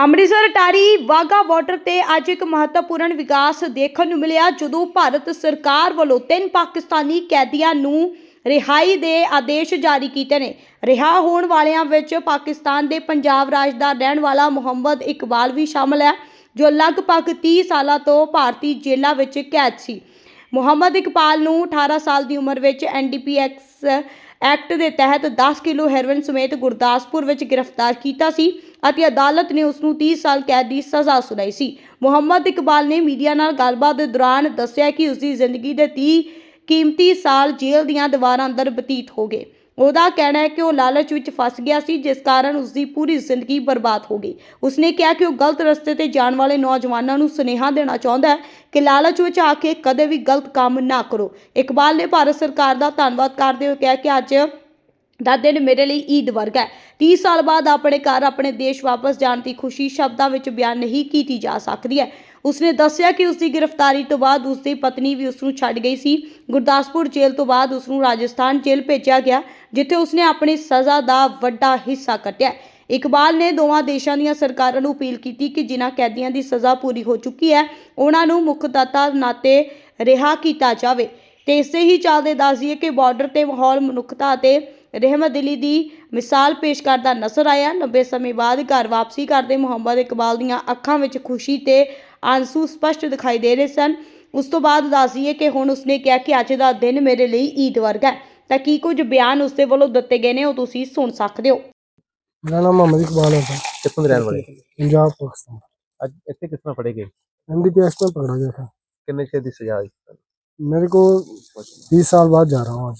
ਅੰਮ੍ਰਿਤਸਰ ਟਾਰੀ Wagah border ਤੇ ਅੱਜ ਇੱਕ ਮਹੱਤਵਪੂਰਨ ਵਿਕਾਸ ਦੇਖਣ ਨੂੰ ਮਿਲਿਆ, ਜਦੋਂ ਭਾਰਤ ਸਰਕਾਰ ਵੱਲੋਂ ਤਿੰਨ ਪਾਕਿਸਤਾਨੀ ਕੈਦੀਆਂ ਨੂੰ ਰਿਹਾਈ ਦੇ ਆਦੇਸ਼ ਜਾਰੀ ਕੀਤੇ ਨੇ। ਰਿਹਾ ਹੋਣ ਵਾਲਿਆਂ ਵਿੱਚ ਪਾਕਿਸਤਾਨ ਦੇ ਪੰਜਾਬ ਰਾਜ ਦਾ ਰਹਿਣ ਵਾਲਾ ਮੁਹੰਮਦ ਇਕਬਾਲ ਵੀ ਸ਼ਾਮਲ ਹੈ, ਜੋ ਲਗਭਗ 30 ਸਾਲਾਂ ਤੋਂ ਭਾਰਤੀ ਜੇਲ੍ਹਾਂ ਵਿੱਚ ਕੈਦ ਸੀ। ਮੁਹੰਮਦ ਇਕਬਾਲ ਨੂੰ 18 ਸਾਲ ਦੀ ਉਮਰ ਵਿੱਚ ਐਨਡੀਪੀਐਕਸ ਐਕਟ ਦੇ ਤਹਿਤ 10 ਕਿਲੋ ਹੈਰੋਇਨ ਸਮੇਤ ਗੁਰਦਾਸਪੁਰ ਵਿੱਚ ਗ੍ਰਿਫਤਾਰ ਕੀਤਾ ਸੀ ਅਤੇ ਅਦਾਲਤ ਨੇ ਉਸ ਨੂੰ 30 ਸਾਲ ਕੈਦ ਦੀ ਸਜ਼ਾ ਸੁਣਾਈ ਸੀ। ਮੁਹੰਮਦ ਇਕਬਾਲ ਨੇ ਮੀਡੀਆ ਨਾਲ ਗੱਲਬਾਤ ਦੇ ਦੌਰਾਨ ਦੱਸਿਆ ਕਿ ਉਸ ਦੀ ਜ਼ਿੰਦਗੀ ਦੇ 30 ਕੀਮਤੀ ਸਾਲ ਜੇਲ੍ਹ ਦੀਆਂ ਦੀਵਾਰਾਂ ਅੰਦਰ ਬਤੀਤ ਹੋ ਗਏ। ਉਹਦਾ ਕਹਿਣਾ ਹੈ ਕਿ ਉਹ ਲਾਲਚ ਵਿੱਚ ਫਸ ਗਿਆ ਸੀ, ਜਿਸ ਕਾਰਨ ਉਸ ਦੀ ਪੂਰੀ ਜ਼ਿੰਦਗੀ ਬਰਬਾਦ ਹੋ ਗਈ। ਉਸਨੇ ਕਿਹਾ ਕਿ ਉਹ ਗਲਤ ਰਸਤੇ ਤੇ ਜਾਣ ਵਾਲੇ ਨੌਜਵਾਨਾਂ ਨੂੰ ਸੁਨੇਹਾ ਦੇਣਾ ਚਾਹੁੰਦਾ ਹੈ ਕਿ ਲਾਲਚ ਵਿੱਚ ਆ ਕੇ ਕਦੇ ਵੀ ਗਲਤ ਕੰਮ ਨਾ ਕਰੋ। ਇਕਬਾਲ ਨੇ ਭਾਰਤ ਸਰਕਾਰ ਦਾ ਧੰਨਵਾਦ ਕਰਦੇ ਹੋਏ ਕਿਹਾ ਕਿ ਅੱਜ ਦਾ ਦਿਨ ਮੇਰੇ ਲਈ ਈਦ ਵਰਗਾ ਹੈ। 30 ਸਾਲ ਬਾਅਦ ਆਪਣੇ ਘਰ, ਆਪਣੇ ਦੇਸ਼ ਵਾਪਸ ਜਾਣ ਦੀ ਖੁਸ਼ੀ ਸ਼ਬਦਾਂ ਵਿੱਚ ਬਿਆਨ ਨਹੀਂ ਕੀਤੀ ਜਾ ਸਕਦੀ ਹੈ। ਉਸਨੇ ਦੱਸਿਆ ਕਿ ਉਸ ਦੀ ਗ੍ਰਿਫਤਾਰੀ ਤੋਂ ਬਾਅਦ ਉਸਦੀ ਪਤਨੀ ਵੀ ਉਸ ਨੂੰ ਛੱਡ ਗਈ ਸੀ। ਗੁਰਦਾਸਪੁਰ ਜੇਲ੍ਹ ਤੋਂ ਬਾਅਦ ਉਸ ਨੂੰ ਰਾਜਸਥਾਨ ਜੇਲ੍ਹ ਭੇਜਿਆ ਗਿਆ, ਜਿੱਥੇ ਉਸਨੇ ਆਪਣੀ ਸਜ਼ਾ ਦਾ ਵੱਡਾ ਹਿੱਸਾ ਕੱਟਿਆ। ਇਕਬਾਲ ਨੇ ਦੋਵਾਂ ਦੇਸ਼ਾਂ ਦੀਆਂ ਸਰਕਾਰਾਂ ਨੂੰ ਅਪੀਲ ਕੀਤੀ ਕਿ ਜਿਨ੍ਹਾਂ ਕੈਦੀਆਂ ਦੀ ਸਜ਼ਾ ਪੂਰੀ ਹੋ ਚੁੱਕੀ ਹੈ, ਉਹਨਾਂ ਨੂੰ ਮੁੱਖਦਾਤਾ ਨਾਤੇ ਰਿਹਾ ਕੀਤਾ ਜਾਵੇ। ਤੇ ਇਸੇ ਹੀ ਚੱਲਦੇ ਦੱਸ ਦਈਏ ਕਿ ਬਾਰਡਰ ਤੇ ਮਾਹੌਲ ਮਨੁੱਖਤਾ ਅਤੇ ਰਹਿਮਤ ਦਿਲੀ ਦੀ ਮਿਸਾਲ ਪੇਸ਼ ਕਰਦਾ ਨਜ਼ਰ ਆਇਆ ਲੰਬੇ ਸਮੇਂ ਬਾਅਦ ਘਰ ਵਾਪਸੀ ਕਰਦੇ ਮੁਹੰਮਦ ਇਕਬਾਲ ਦੀਆਂ ਅੱਖਾਂ ਵਿੱਚ ਖੁਸ਼ੀ ਤੇ ਆਂਸੂ ਸਪਸ਼ਟ ਦਿਖਾਈ ਦੇ ਰਹੇ ਸਨ ਉਸ ਤੋਂ ਬਾਅਦ ਦੱਸ ਦਈਏ ਕਿ ਹੁਣ ਉਸਨੇ ਕਿਹਾ ਕਿ ਅੱਜ ਦਾ ਦਿਨ ਮੇਰੇ ਲਈ ਈਦ ਵਰਗਾ ਹੈ ਤਾਂ ਕੀ ਕੁਝ ਬਿਆਨ ਉਸਦੇ ਵੱਲੋਂ ਦਿੱਤੇ ਗਏ ਨੇ ਉਹ ਤੁਸੀਂ ਸੁਣ ਸਕਦੇ ਹੋ ਮੇਰਾ ਨਾਮ ਮੁਹੰਮਦ ਇਕਬਾਲ है सर ਕਿੱਥੋਂ ਦੇ ਰਹਿਣ ਵਾਲੇ पंजाब पाकिस्तान ਅੱਜ ਇੱਥੇ ਕਿਸ ਤਰ੍ਹਾਂ ਫੜੇ ਗਏ एनडीपीएस में पकड़ा गया था ਕਿੰਨੇ ਚਿਰ ਦੀ ਸਜ਼ਾ ਹੋਈ मेरे को बीस साल बाद जा रहा हूँ आज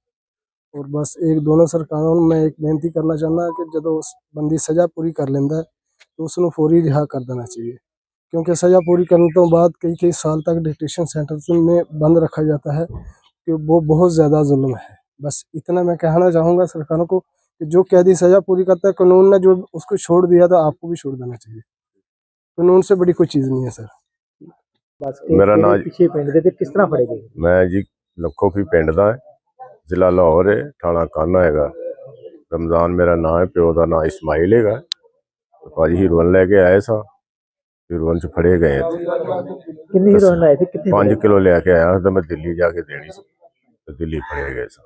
और बस एक दोनों सरकारों ਨੂੰ ਮੈਂ ਇੱਕ ਬੇਨਤੀ ਕਰਨਾ ਚਾਹੁੰਦਾ ਕਿ ਜਦੋਂ ਉਸ ਬੰਦੀ ਸਜ਼ਾ ਪੂਰੀ ਕਰ ਲੈਂਦਾ ਹੈ ਤਾਂ ਉਸ ਨੂੰ ਫੌਰੀ ਰਿਹਾ ਕਰ ਦੇਣਾ चाहिए क्योंकि सज़ा पूरी करने तो बाद कई कई साल तक डिटेंशन सेंटर्स में बंद रखा जाता है कि वो बहुत ज़्यादा जुल्म है बस इतना मैं कहना चाहूँगा सरकारों को कि जो कैदी सज़ा पूरी करता है कानून ने जो उसको छोड़ दिया तो आपको भी छोड़ देना चाहिए कानून से बड़ी कोई चीज़ नहीं है सर ਬਸ ਕੇ ਮੇਰਾ ਨਾਂ ਕਿਹੜੇ ਪਿੱਛੇ ਪਿੰਡ ਦੇ ਤੇ ਕਿਸ ਤਰ੍ਹਾਂ ਫੜੇ ਗਏ ਮੈਂ ਜੀ ਲੱਖੋਖੀ ਪਿੰਡ ਦਾ ਹੈ ਜ਼ਿਲ੍ਹਾ ਲਾਹੌਰ ਹੈ ਥਾਣਾ ਕਾਨਾ ਹੈਗਾ। ਰਮਜ਼ਾਨ ਮੇਰਾ ਨਾਮ ਹੈ ਪਿਓ ਦਾ ਨਾਮ ਇਸਮਾਈਲ ਹੈਗਾ। ਤੇ ਭਾਜੀ ਹੀਰੋਨ ਲੈ ਕੇ ਆਏ ਸਾਂ ਹੀਰੋਨ ਚ ਫੜੇ ਗਏ ਇੱਥੇ। ਕਿੰਨੀ ਹੀਰੋਇਨ ਲਾਏ ਸੀ ਕਿੱਥੇ 5 ਕਿਲੋ ਲੈ ਕੇ ਆਇਆ ਸੀ ਤੇ ਮੈਂ ਦਿੱਲੀ ਜਾ ਕੇ ਦੇਣੀ ਸੀ ਤੇ ਦਿੱਲੀ ਫੜੇ ਗਏ ਸਾਂ।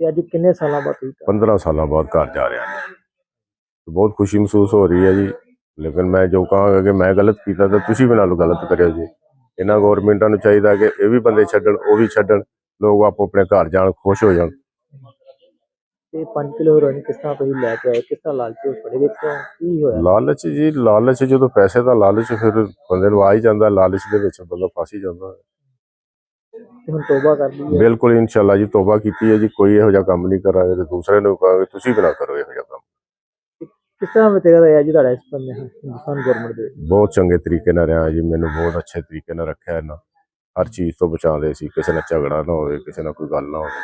ਤੇ ਅੱਜ ਕਿੰਨੇ ਸਾਲਾਂ ਬਾਅਦ ਤੁਸੀਂ ਘਰ? 15 ਸਾਲਾਂ ਬਾਅਦ ਘਰ ਜਾ ਰਿਹਾ ਹਾਂ ਤੇ ਬਹੁਤ ਖੁਸ਼ੀ ਮਹਿਸੂਸ ਹੋ ਰਹੀ ਹੈ ਜੀ ਲੇਕਿਨ ਮੈਂ ਜੋ ਕਹਾਂਗਾ ਕਿ ਮੈਂ ਗਲਤ ਕੀਤਾ ਤਾਂ ਤੁਸੀਂ ਵੀ ਨਾਲ ਗਲਤ ਕਰਿਓ ਜੀ। ਇਹਨਾਂ ਗਵਰਨਮੈਂਟਾਂ ਨੂੰ ਚਾਹੀਦਾ ਕਿ ਇਹ ਵੀ ਬੰਦੇ ਛੱਡਣ ਉਹ ਵੀ ਛੱਡਣ। ਲੋਕ ਆਪੋ ਆਪਣੇ ਘਰ ਜਾਣ ਖੁਸ਼ ਹੋ ਜਾਣ। ਤੇ 5 ਕਿਲੋ ਹੀਰੋਇਨ ਕਿਸ ਤਰ੍ਹਾਂ ਤੁਸੀਂ ਲੈ ਕੇ ਆਏ? ਕਿਸ ਤਰ੍ਹਾਂ ਲਾਲਚ ਵਿੱਚ ਫੜੇ ਕਿਉਂ ਕੀ ਹੋਇਆ? ਲਾਲਚ ਜੀ ਲਾਲਚ ਜਦੋਂ ਪੈਸੇ ਦਾ ਲਾਲਚ ਫਿਰ ਬੰਦੇ ਨੂੰ ਆ ਹੀ ਜਾਂਦਾ ਲਾਲਚ ਦੇ ਵਿੱਚ ਬੰਦਾ ਫਸ ਹੀ ਜਾਂਦਾ। ਤੇ ਹੁਣ ਤੋਬਾ ਕਰ ਲਈ ਹੈ ਬਿਲਕੁਲ ਇਨਸ਼ਾਅੱਲਾ ਜੀ ਤੋਬਾ ਕੀਤੀ ਹੈ ਜੀ ਕੋਈ ਇਹੋ ਜਿਹਾ ਕੰਮ ਨਹੀਂ ਕਰਾਂਗੇ ਤੇ ਦੂਸਰੇ ਨੂੰ ਕਹਾਂਗੇ ਤੁਸੀਂ ਵੀ ਨਾ ਕਰੋ ਇਹੋ ਜਿਹਾ ਕੰਮ। ਕਿਸ ਤਰ੍ਹਾਂ ਵਿਤਰਿਆ ਰਿਹਾ ਜੀ ਤੁਹਾਡਾ ਇਸ ਬੰਦੇ ਹਿੰਦੁਸਤਾਨ ਗਵਰਨਮੈਂਟ ਦੇ ਵਿੱਚ? ਬਹੁਤ ਚੰਗੇ ਤਰੀਕੇ ਨਾਲ ਰਿਹਾ ਜੀ ਮੈਨੂੰ ਬਹੁਤ ਅੱਛੇ ਤਰੀਕੇ ਨਾਲ ਰੱਖਿਆ ਇਹਨਾਂ। ਹਰ ਚੀਜ਼ ਤੋਂ ਬਚਾਉਂਦੇ ਸੀ ਕਿਸੇ ਨਾਲ ਝਗੜਾ ਨਾ ਹੋਵੇ ਕਿਸੇ ਨਾਲ ਕੋਈ ਗੱਲ ਨਾ ਹੋਵੇ।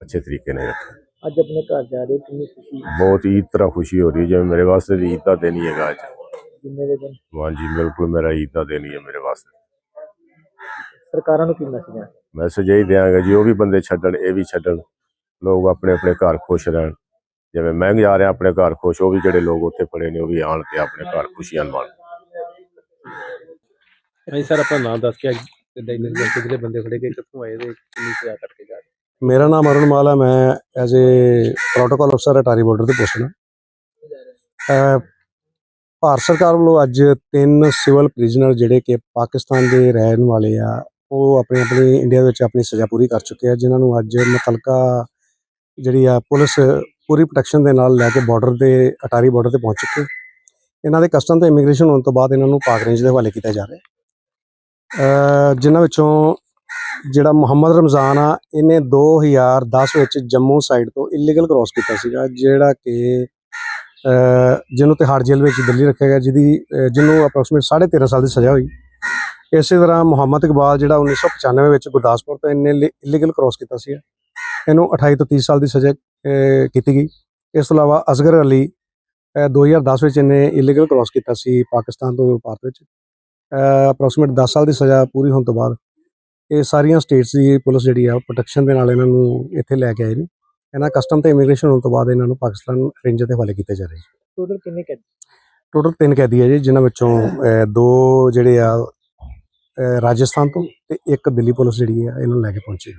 ਅੱਛੇ ਤਰੀਕੇ ਨਾਲ ਰੱਖਿਆ। ਅੱਜ ਆਪਣੇ ਘਰ ਜਾ ਰਹੇ ਹੋ, ਕਿੰਨੀ ਖੁਸ਼ੀ ਬਹੁਤ ਈਦ ਤਰ੍ਹਾਂ ਖੁਸ਼ੀ ਹੋ ਰਹੀ ਹੈ ਜਿਵੇਂ ਮੇਰੇ ਵਾਸਤੇ ਵੀ ਈਦ ਦਾ ਦਿਨ ਹੀ ਹੈਗਾ ਅੱਜ। ਜਿੰਨੇ ਦੇ ਦਿਨ? ਹਾਂਜੀ ਬਿਲਕੁਲ ਮੇਰਾ ਈਦ ਦਾ ਦਿਨ ਹੀ ਹੈ ਮੇਰੇ ਵਾਸਤੇ। ਸਰਕਾਰਾਂ ਨੂੰ ਕੀ ਮੈਸੇਜ ਹੈ? ਮੈਸੇਜ ਇਹ ਦਿਆਂਗਾ ਜੀ ਉਹ ਵੀ ਬੰਦੇ ਛੱਡਣ ਇਹ ਵੀ ਛੱਡਣ। ਲੋਕ ਆਪਣੇ ਆਪਣੇ ਘਰ ਖੁਸ਼ ਰਹਿਣ। ਜਿਵੇਂ ਮੈਂ ਜਾ ਰਿਹਾ ਆਪਣੇ ਘਰ ਖੁਸ਼ ਉਹ ਵੀ ਜਿਹੜੇ ਲੋਕ ਉੱਥੇ ਪੜੇ ਨੇ ਉਹ ਵੀ ਆਣ ਤੇ ਆਪਣੇ ਘਰ ਖੁਸ਼ੀਆਂ ਮਾਣਨ ਹਾਂਜੀ ਸਰ ਆਪਣਾ ਨਾਮ ਦੱਸ ਕੇ ਕਿੱਦਾਂ ਇਹਨਾਂ ਦੇ ਜਿਹੜੇ ਬੰਦੇ ਫੜੇ ਗਏ ਕਿੱਥੋਂ ਆਏ ਤੇ ਕਿੰਨੀ ਸਜ਼ਾ ਕੱਟ ਕੇ ਜਾ ਰਹੇ? ਮੇਰਾ ਨਾਮ ਅਰੁਣ ਮਾਲ ਹੈ ਮੈਂ ਐਜ਼ ਏ ਪ੍ਰੋਟੋਕਾਲ ਅਫਸਰ ਅਟਾਰੀ ਬਾਰਡਰ ਤੇ ਪੋਸਟ ਹਾਂ। ਭਾਰਤ ਸਰਕਾਰ ਵੱਲੋਂ ਅੱਜ ਤਿੰਨ ਸਿਵਲ ਪ੍ਰਿਜ਼ਨਰ ਜਿਹੜੇ ਕਿ ਪਾਕਿਸਤਾਨ ਦੇ ਰਹਿਣ ਵਾਲੇ ਆ ਉਹ ਆਪਣੀ ਆਪਣੀ ਇੰਡੀਆ ਵਿੱਚ ਆਪਣੀ ਸਜ਼ਾ ਪੂਰੀ ਕਰ ਚੁੱਕੇ ਆ ਜਿਨ੍ਹਾਂ ਨੂੰ ਅੱਜ ਮੁਤਲਕਾ ਜਿਹੜੀ ਆ ਪੁਲਿਸ ਪੂਰੀ ਪ੍ਰੋਟੈਕਸ਼ਨ ਦੇ ਨਾਲ ਲੈ ਕੇ ਬਾਰਡਰ ਤੇ ਅਟਾਰੀ ਬਾਰਡਰ ਤੇ ਪਹੁੰਚ ਚੁੱਕੇ ਇਹਨਾਂ ਦੇ ਕਸਟਮ ਤੇ ਇਮੀਗ੍ਰੇਸ਼ਨ ਹੋਣ ਤੋਂ ਬਾਅਦ ਇਹਨਾਂ ਨੂੰ ਪਾਕ ਰੇਂਜ ਦੇ ਹਵਾਲੇ ਕੀਤਾ ਜਾ ਰਿਹਾ ਜਿਨ੍ਹਾਂ ਵਿੱਚੋਂ ਜਿਹੜਾ ਮੁਹੰਮਦ ਰਮਜ਼ਾਨ ਆ, ਇਹਨੇ 2010 ਵਿੱਚ ਜੰਮੂ ਸਾਈਡ ਤੋਂ ਇਲੀਗਲ ਕ੍ਰਾਸ ਕੀਤਾ ਸੀਗਾ, ਜਿਹੜਾ ਕਿ ਜਿਹਨੂੰ ਤਿਹਾੜ ਜੇਲ੍ਹ ਵਿੱਚ ਦਿੱਲੀ ਰੱਖਿਆ ਗਿਆ, ਜਿਹਦੀ ਜਿਹਨੂੰ ਅਪਰੋਕਸੀਮੇਟ 13.5 ਸਾਲ ਦੀ ਸਜ਼ਾ ਹੋਈ। ਇਸੇ ਤਰ੍ਹਾਂ ਮੁਹੰਮਦ ਇਕਬਾਲ ਜਿਹੜਾ 1995 ਵਿੱਚ ਗੁਰਦਾਸਪੁਰ ਤੋਂ ਇਹਨੇ ਇਲੀਗਲ ਕ੍ਰਾਸ ਕੀਤਾ ਸੀ ਇਹਨੂੰ 28 ਤੋਂ 30 ਸਾਲ ਦੀ ਸਜ਼ਾ ਕੀਤੀ ਗਈ। ਇਸ ਤੋਂ ਇਲਾਵਾ ਅਸਗਰ ਅਲੀ, ਅਹ 2010 ਵਿੱਚ ਇਹਨੇ ਇਲੀਗਲ ਕ੍ਰਾਸ ਕੀਤਾ ਸੀ ਪਾਕਿਸਤਾਨ ਤੋਂ ਭਾਰਤ ਵਿੱਚ। ਅਪਰੋਕਸੀਮੇਟ 10 ਸਾਲ ਦੀ ਸਜ਼ਾ ਪੂਰੀ ਹੋਣ ਤੋਂ ਬਾਅਦ ਇਹ ਸਾਰੀਆਂ ਸਟੇਟਸ ਦੀ ਪੁਲਿਸ ਜਿਹੜੀ ਆ ਪ੍ਰੋਟੈਕਸ਼ਨ ਦੇ ਨਾਲ ਇਹਨਾਂ ਨੂੰ ਇੱਥੇ ਲੈ ਕੇ ਆਏ ਨੇ। ਇਹਨਾਂ ਕਸਟਮ ਤੇ ਇਮੀਗ੍ਰੇਸ਼ਨ ਹੋਣ ਤੋਂ ਬਾਅਦ ਇਹਨਾਂ ਨੂੰ ਪਾਕਿਸਤਾਨ ਰੇਂਜ ਦੇ ਹਵਾਲੇ ਕੀਤੇ ਜਾ ਰਹੇ ਟੋਟਲ ਕਿੰਨੇ ਕੈਦੀ? ਟੋਟਲ ਤਿੰਨ ਕੈਦੀ ਹੈ ਜੀ ਜਿਨ੍ਹਾਂ ਵਿੱਚੋਂ ਦੋ ਜਿਹੜੇ ਆ ਰਾਜਸਥਾਨ ਤੋਂ ਤੇ ਇੱਕ ਦਿੱਲੀ ਪੁਲਿਸ ਜਿਹੜੀ ਆ ਇਹਨਾਂ ਨੂੰ ਲੈ ਕੇ ਪਹੁੰਚੀ।